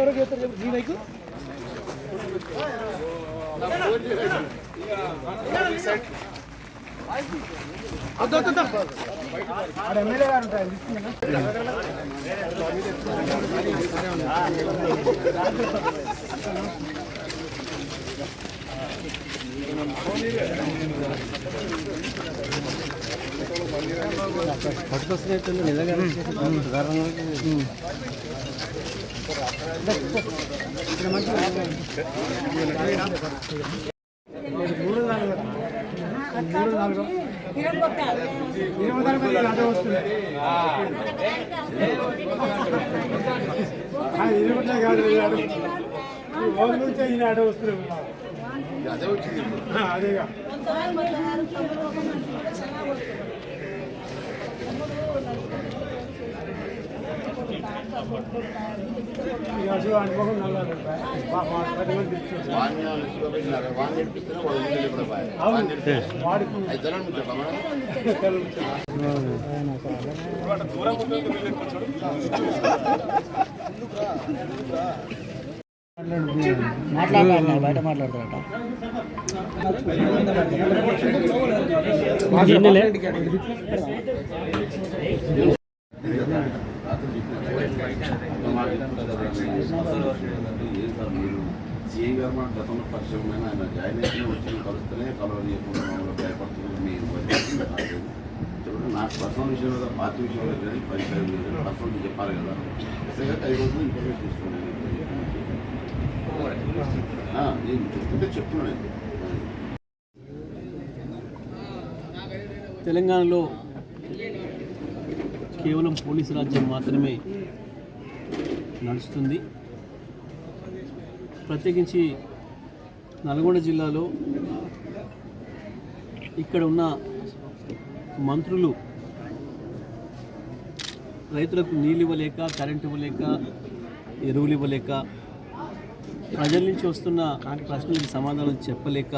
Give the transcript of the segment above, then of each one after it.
ఎవరో చేస్తారు చెప్పు నీ బైక్ వద్దు వద్దు వద్దు. ఆడ ఎమ్మెల్యే గారు ఉంటారు తీసుకున్నా పట్టుకొస్తున్నట్టు నిజంగా రోజు ఈయన ఆడ వస్తున్నాడు అదేగా ఇక అసలు అనుకోకుండా నల్లారు. మా- మా పది మంది ఇచ్చారు. అవును గారు మాకు గతంలో పరిచయం ఆయన జాయిన్ అయితే వచ్చిన కలుస్తూనే కలవని చెప్పకుండా మమ్మల్ని భయపడుతున్నారు మీ వదిలేసి నాకు చెప్పండి నాకు పర్సనల్ విషయంలో పార్టీ విషయంలో కానీ పరిచయం లేదు పర్సనల్ చెప్పాలి కదా ఎస్ఐ గారికి ఐదు రోజులు ఇన్ఫర్మేషన్ ఇస్తున్నాను నేను చెప్తుంటే చెప్తున్నాను తెలంగాణలో కేవలం పోలీసు రాజ్యం మాత్రమే నడుస్తుంది. ప్రత్యేకించి నల్గొండ జిల్లాలో ఇక్కడ ఉన్న మంత్రులు రైతులకు నీళ్ళు ఇవ్వలేక కరెంట్ ఇవ్వలేక ఎరువులు ఇవ్వలేక ప్రజల నుంచి వస్తున్న ప్రశ్నలకు సమాధానం చెప్పలేక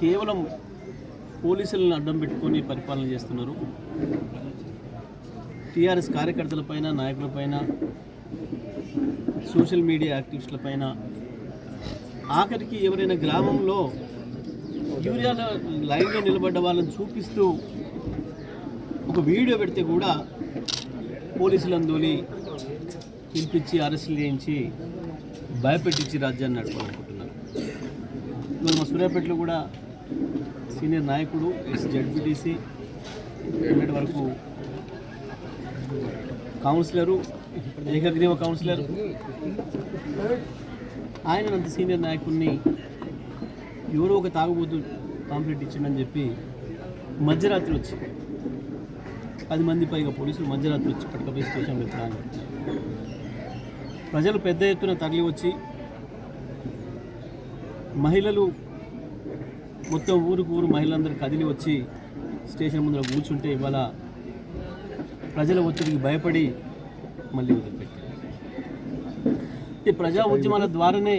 కేవలం పోలీసులను అడ్డం పెట్టుకొని పరిపాలన చేస్తున్నారు. టీఆర్ఎస్ కార్యకర్తలపైన నాయకులపైన సోషల్ మీడియా యాక్టివిస్టులపైన ఆఖరికి ఎవరైనా గ్రామంలో యూరియాలో లైన్లో నిలబడ్డ వాళ్ళని చూపిస్తూ ఒక వీడియో పెడితే కూడా పోలీసులు తోలి పిలిపించి అరెస్టులు చేయించి భయపెట్టించి రాజ్యాన్ని నడపాలనుకుంటున్నారు ఇవాళ మా సూర్యాపేటలో కూడా సీనియర్ నాయకుడు ఎస్ జడ్పీటీసీ నిన్నటి వరకు కౌన్సిలరు ఏకగ్రీవ కౌన్సిలర్. ఆయన అంత సీనియర్ నాయకుడిని ఎవరో ఒక తాగుబోతు కాంప్లీట్ ఇచ్చిండని చెప్పి మధ్యరాత్రి వచ్చి పది మంది పైగా పోలీసులు మధ్యరాత్రి వచ్చి పట్టుకపోయి స్టేషన్లో ఎత్తడానికి ప్రజలు పెద్ద ఎత్తున తరలి వచ్చి మహిళలు మొత్తం ఊరుకు ఊరు మహిళలందరూ కదిలి వచ్చి స్టేషన్ ముందర కూర్చుంటే ఇవాళ ప్రజల ఒత్తిడికి భయపడి మళ్ళీ వదిలిపెట్టారు. ఈ ప్రజా ఉద్యమాల ద్వారానే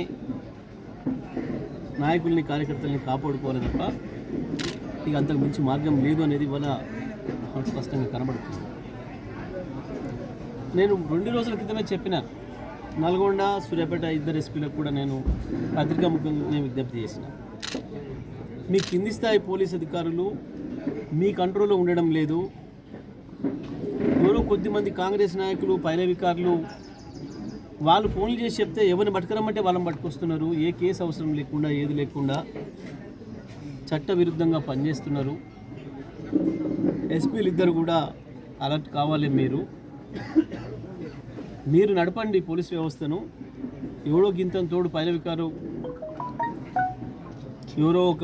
నాయకుల్ని కార్యకర్తల్ని కాపాడుకోవాలి తప్ప ఇక అంతకు మించి మార్గం లేదు అనేది ఇవాళ మనకు స్పష్టంగా కనబడుతుంది. నేను రెండు రోజుల క్రితమే చెప్పిన నల్గొండ సూర్యాపేట ఇద్దరు ఎస్పీలకు కూడా నేను పత్రికా ముఖ్యంగా విజ్ఞప్తి చేసిన. మీ కింది స్థాయి పోలీస్ అధికారులు మీ కంట్రోల్లో ఉండడం లేదు. ఎవరో కొద్దిమంది కాంగ్రెస్ నాయకులు పైరవికారులు వాళ్ళు ఫోన్లు చేసి చెప్తే ఎవరిని పట్టుకురమ్మంటే వాళ్ళని పట్టుకొస్తున్నారు. ఏ కేసు అవసరం లేకుండా ఏది లేకుండా చట్టవిరుద్ధంగా పనిచేస్తున్నారు. ఎస్పీలు ఇద్దరు కూడా అలర్ట్ కావాలి మీరు. మీరు నడపండి పోలీస్ వ్యవస్థను. ఎవడో గింతం తోడు పైరవికారు ఎవరో ఒక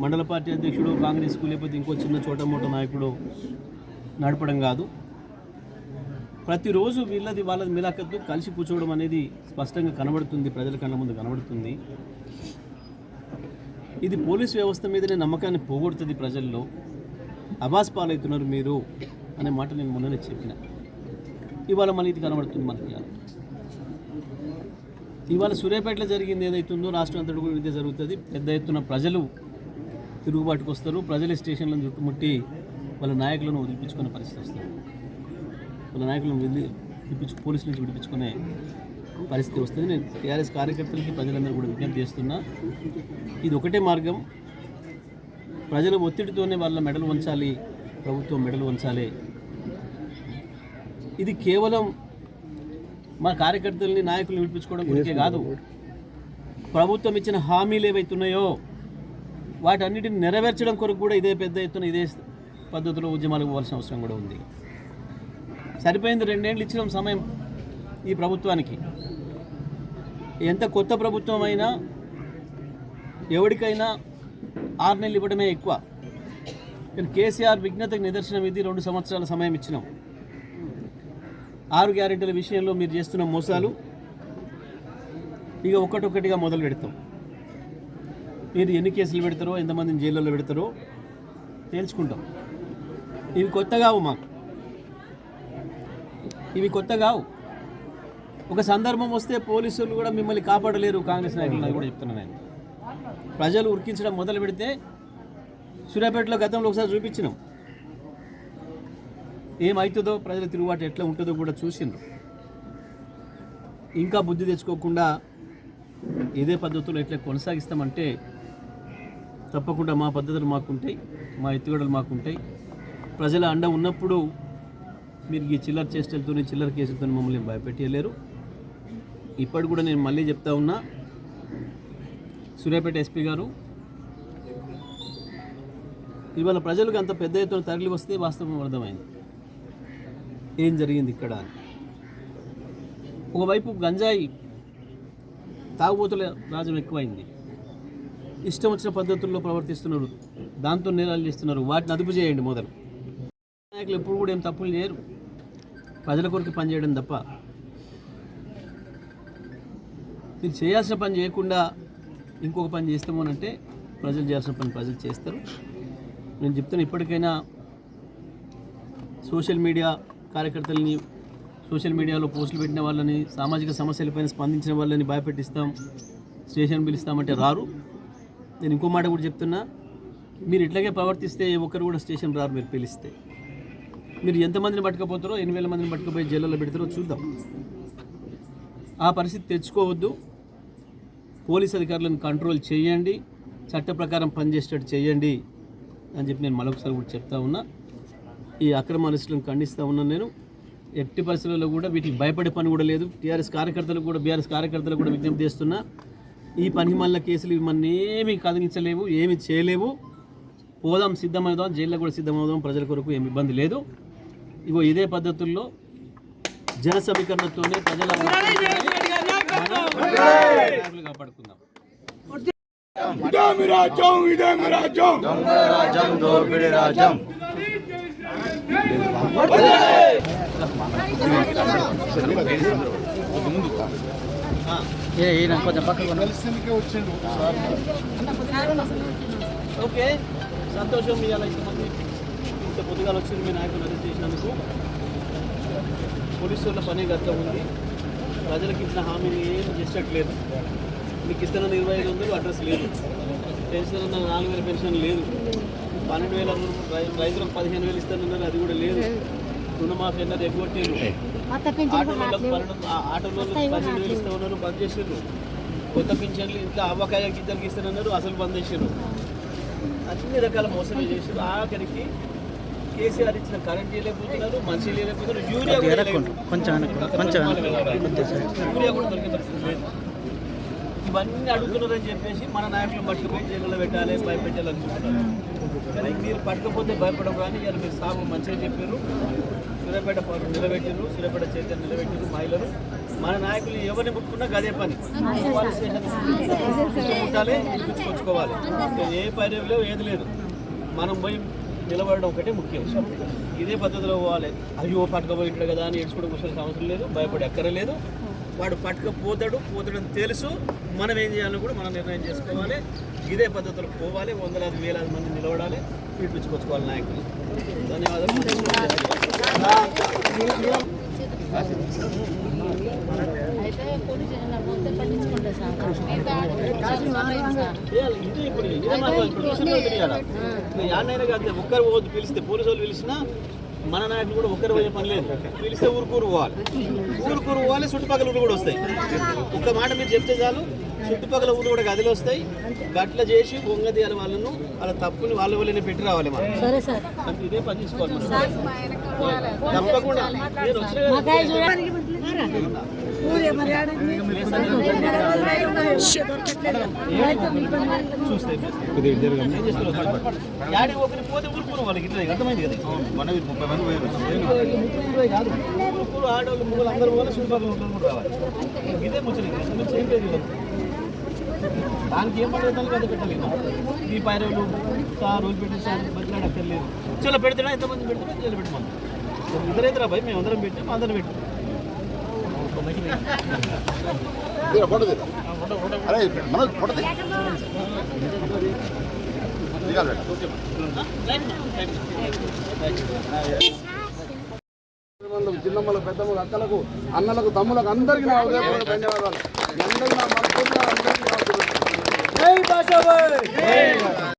మండల పార్టీ అధ్యక్షుడు కాంగ్రెస్కు లేకపోతే ఇంకో చిన్న చోట మోట నాయకుడు నడపడం కాదు. ప్రతిరోజు వీళ్ళది వాళ్ళది మిలాఖత్తు కలిసి కూర్చోవడం అనేది స్పష్టంగా కనబడుతుంది ప్రజల కళ్ళ ముందు కనబడుతుంది. ఇది పోలీస్ వ్యవస్థ మీదనే నమ్మకాన్ని పోగొడుతుంది ప్రజల్లో. అబాస్ పాలవుతున్నారు మీరు అనే మాట నేను మొన్ననే చెప్పిన. ఇవాళ మళ్ళీ ఇది కనబడుతుంది మనకి ఇవాళ సూర్యాపేటలో జరిగింది ఏదైతుందో రాష్ట్రం అంతటి కూడా ఇదే జరుగుతుంది. పెద్ద ఎత్తున ప్రజలు తిరుగుబాటుకు వస్తారు ప్రజల స్టేషన్లను చుట్టుముట్టి వాళ్ళ నాయకులను వదిలిపించుకునే పరిస్థితి వస్తుంది. వాళ్ళ నాయకులను వదిలి విడిపించు పోలీసుల నుంచి విడిపించుకునే పరిస్థితి వస్తుంది. నేను టీఆర్ఎస్ కార్యకర్తలకి ప్రజలందరూ కూడా విజ్ఞప్తి చేస్తున్నా. ఇది ఒకటే మార్గం. ప్రజల ఒత్తిడితోనే వాళ్ళ మెడలు వంచాలి ప్రభుత్వం మెడలు వంచాలి. ఇది కేవలం మా కార్యకర్తల్ని నాయకుల్ని విడిపించుకోవడం గురికే కాదు. ప్రభుత్వం ఇచ్చిన హామీలు ఏవైతున్నాయో వాటన్నిటిని నెరవేర్చడం కొరకు కూడా ఇదే పెద్ద ఎత్తున ఇదే పద్ధతిలో ఉద్యమాలకు పోవాల్సిన అవసరం కూడా ఉంది. సరిపోయింది రెండేళ్ళు ఇచ్చిన సమయం ఈ ప్రభుత్వానికి. ఎంత కొత్త ప్రభుత్వం అయినా ఎవరికైనా ఆరు నెలలు ఇవ్వడమే ఎక్కువ. కానీ కేసీఆర్ విఘ్నతకు నిదర్శనం ఇది రెండు సంవత్సరాల సమయం ఇచ్చినాం. ఆరు గ్యారెంటీల విషయంలో మీరు చేస్తున్న మోసాలు ఇక ఒక్కటొక్కటిగా మొదలు పెడతాం మీరు ఎన్ని కేసులు పెడతారో ఎంతమందిని జైల్లో పెడతారో తేల్చుకుంటాం. ఇవి కొత్త కావు మాకు. ఇవి కొత్త కావు. ఒక సందర్భం వస్తే పోలీసులు కూడా మిమ్మల్ని కాపాడలేరు కాంగ్రెస్ నాయకులు అది కూడా చెప్తున్నాను నేను. ప్రజలు ఉరికించడం మొదలు పెడితే సూర్యాపేటలో గతంలో ఒకసారి చూపించినాం. ఏమవుతుందో ప్రజల తిరుగుబాటు ఎట్లా ఉంటుందో కూడా చూసిండ్రు. ఇంకా బుద్ధి తెచ్చుకోకుండా ఇదే పద్ధతులు ఎట్లా కొనసాగిస్తామంటే తప్పకుండా మా పద్ధతులు మాకుంటాయి మా ఎత్తుగడలు మాకుంటాయి. ప్రజల అండ ఉన్నప్పుడు మీరు ఈ చిల్లర చేష్టలతో చిల్లర కేసులతో మమ్మల్ని భయపెట్టలేరు ఇప్పటి కూడా నేను మళ్ళీ చెప్తా ఉన్నా సూర్యాపేట ఎస్పీ గారు ఇవాళ ప్రజలకు అంత పెద్ద ఎత్తున తరలి వస్తే వాస్తవం అర్థమైంది. ఏం జరిగింది ఇక్కడ అని. ఒకవైపు గంజాయి తాగుబోతుల రాజ్యం ఎక్కువైంది. ఇష్టం వచ్చిన పద్ధతుల్లో ప్రవర్తిస్తున్నారు. దాంతో నేరాలు చేస్తున్నారు. వాటిని అదుపు చేయండి మొదలు నాయకులు ఎప్పుడు కూడా ఏం తప్పులు చేయరు. ప్రజల కొరకు పనిచేయడం తప్ప. మీరు చేయాల్సిన పని చేయకుండా ఇంకొక పని చేస్తాము అని అంటే ప్రజలు చేయాల్సిన పని ప్రజలు చేస్తారు. నేను చెప్తున్నా ఇప్పటికైనా సోషల్ మీడియా కార్యకర్తలని సోషల్ మీడియాలో పోస్టులు పెట్టిన వాళ్ళని సామాజిక సమస్యలపైన స్పందించిన వాళ్ళని భయపెట్టిస్తాం స్టేషన్ పిలుస్తామంటే రారు. నేను ఇంకో మాట కూడా చెప్తున్నా. మీరు ఇట్లాగే ప్రవర్తిస్తే ఏ ఒక్కరు కూడా స్టేషన్ రారు మీరు పిలిస్తే. మీరు ఎంతమందిని పట్టుకపోతారో ఎన్ని వేల మందిని పట్టుకుపోయి జైల్లో పెడతారో చూద్దాం. ఆ పరిస్థితి తెచ్చుకోవద్దు. పోలీస్ అధికారులను కంట్రోల్ చేయండి. చట్ట ప్రకారం పనిచేసేటట్టు చేయండి అని చెప్పి నేను మరొకసారి కూడా చెప్తా ఉన్నా. ఈ అక్రమ అరెస్టులను ఖండిస్తూ ఉన్నాను నేను. ఎట్టి పరిస్థితుల్లో కూడా వీటికి భయపడే పని కూడా లేదు. టీఆర్ఎస్ కార్యకర్తలు కూడా బీఆర్ఎస్ కార్యకర్తలు కూడా విజ్ఞప్తి చేస్తున్నా. ఈ పని మళ్ళీ కేసులు మన ఏమీ కదిలించలేవు ఏమి చేయలేవు పోదాం సిద్ధమవుదాం జైల్లో కూడా సిద్ధమవుదాం ప్రజల కొరకు ఏమి ఇబ్బంది లేదు ఇగో ఇదే పద్ధతుల్లో జన సమీకరణతోనే ప్రజల కాపాడుకుందాం ముందు ఏ ఈయన కొంచెం పక్కకు ఓకే సంతోషం మీ అలా ఇంతమంది ఇంత పొద్దుగాలు వచ్చింది మీ నాయకులు అరెస్ట్ చేసినందుకు పోలీసు వాళ్ళ పనే ఉంది. ప్రజలకు ఇచ్చిన హామీని ఏం చేసేట్లేదు. మీకు ఇస్తున్న ఇరవై ఐదు వందలు అడ్రస్ లేదు. పెన్షన్ ఉన్న నాలుగు వేల పెన్షన్ లేదు. పన్నెండు వేల రైతులకు పదిహేను వేలు ఇస్తానన్నారు అది కూడా లేదు. రుణమాఫీ అన్నారు ఎగ్గొట్టారు కొత్త పింఛన్ ఆటోలకు పన్నెండు ఆ- ఆటోలకు పన్నెండు వేలు ఇస్తా ఉన్నారు బంద్ కొత్త పింఛన్లు ఇంట్లో అవ్వకాయ గిద్దలకి ఇస్తానన్నారు అసలు బంద్ చేసారు అన్ని రకాల మోసమే చేసారు ఆఖరికి కేసీఆర్ ఇచ్చిన కరెంట్ ఇవ్వలేకపోతున్నారు మంచి ఇవ్వలేకపోతున్నారు యూరియా కూడా. కొంచెం కొంచెం. యూరియా కూడా దొరికే పరిస్థితి లేదు. ఇవన్నీ అడుగుతున్నారని చెప్పేసి మన నాయకులు పట్టుకుపోయి జైల్లో పెట్టాలి భయపెట్టాలనుకుంటున్నారు కానీ మీరు పట్టకపోతే భయపడవు కానీ ఇవాళ మీరు సాగు మంచిగా చెప్పారు. సూర్యాపేట పౌరులు నిలబెట్టారు సూర్యాపేట చైతన్య నిలబెట్టారు మహిళలు. మన నాయకులు ఎవరిని ముట్టుకున్నా గదే పని. పిలుచుకొచ్చుకోవాలి ఇంకా ఏ పని లేవు ఏది లేదు. మనం పోయి నిలబడడం ఒకటే ముఖ్యం. ఇదే పద్ధతిలో పోవాలి. అయ్యో పట్టుకపోయింటాడు కదా అని ఏడ్చుకోవడం కూర్చొని అవసరం లేదు భయపడి ఎక్కరలేదు. వాడు పట్టుకపోతాడు పోతాడని తెలుసు. మనం ఏం చేయాలో కూడా మనం నిర్ణయం చేసుకోవాలి. ఇదే పద్ధతిలో పోవాలి. వందలాది వేలాది మంది నిలబడాలి. పిలిపించుకొచ్చుకోవాలి నాయకులు. ధన్యవాదాలు. అయితే పోలీస్ పోతే పట్టించుకుంటారు సార్ మిగతా ఆడ కాదు ఒక్కరు పోవద్దు పిలిస్తే పోలీసు వాళ్ళు పిలిచినా మన నాయకులు కూడా ఒక్కరు పోయే పని లేదు పిలిస్తే ఊరుకూరు పోవాలి ఊరుకూరు పోవాలి చుట్టుపక్కల ఊరు కూడా వస్తాయి ఒక్క మాట మీరు చెప్తే చాలు చుట్టుపక్కల ఊరు కూడా గదిలో వస్తాయి. గట్ల చేసి బొంగ తీయాలి వాళ్ళను. వాళ్ళ తప్పుని వాళ్ళ వాళ్ళని పెట్టి రావాలి మనం. సరే సార్. అంటే ఇదే పని తీసుకోవాలి తప్పకుండా. పోతే ఊరుకూరు వాళ్ళకి ఇట్లా అర్థమైంది కదా? మనవి ముప్పై మంది పోయారు. ఇరవై కాదు. ఊరుకూరు ఆడవాళ్ళు ముగ్గురు అందరూ పోవాలి. చుట్టుపక్కల ఉంటారు కూడా రావాలి. ఇదే ముచ్చట. ఏం లేదు ఇవ్వదు. దానికి ఏం పడదు దానికి అది పెట్టలేదు. ఈ పైరవులు సార్ రోజు పెట్టి సార్ బతిలాడు అక్కర్లేదు చలో పెడతాడా? ఎంతమంది పెడతాడో చలో పెట్టమని. ఇద్దరైతే భయ్ మేము అందరం పెట్టాం అందరం పెట్టాం. చిన్నమ్మల పెద్దమ్మల అక్కలకు అన్నలకు తమ్ములకు అందరికీ నా హృదయపూర్వక ధన్యవాదాలు. అందరికీ నా మనస్ఫూర్తిగా అందరికీ నా హృదయపూర్వక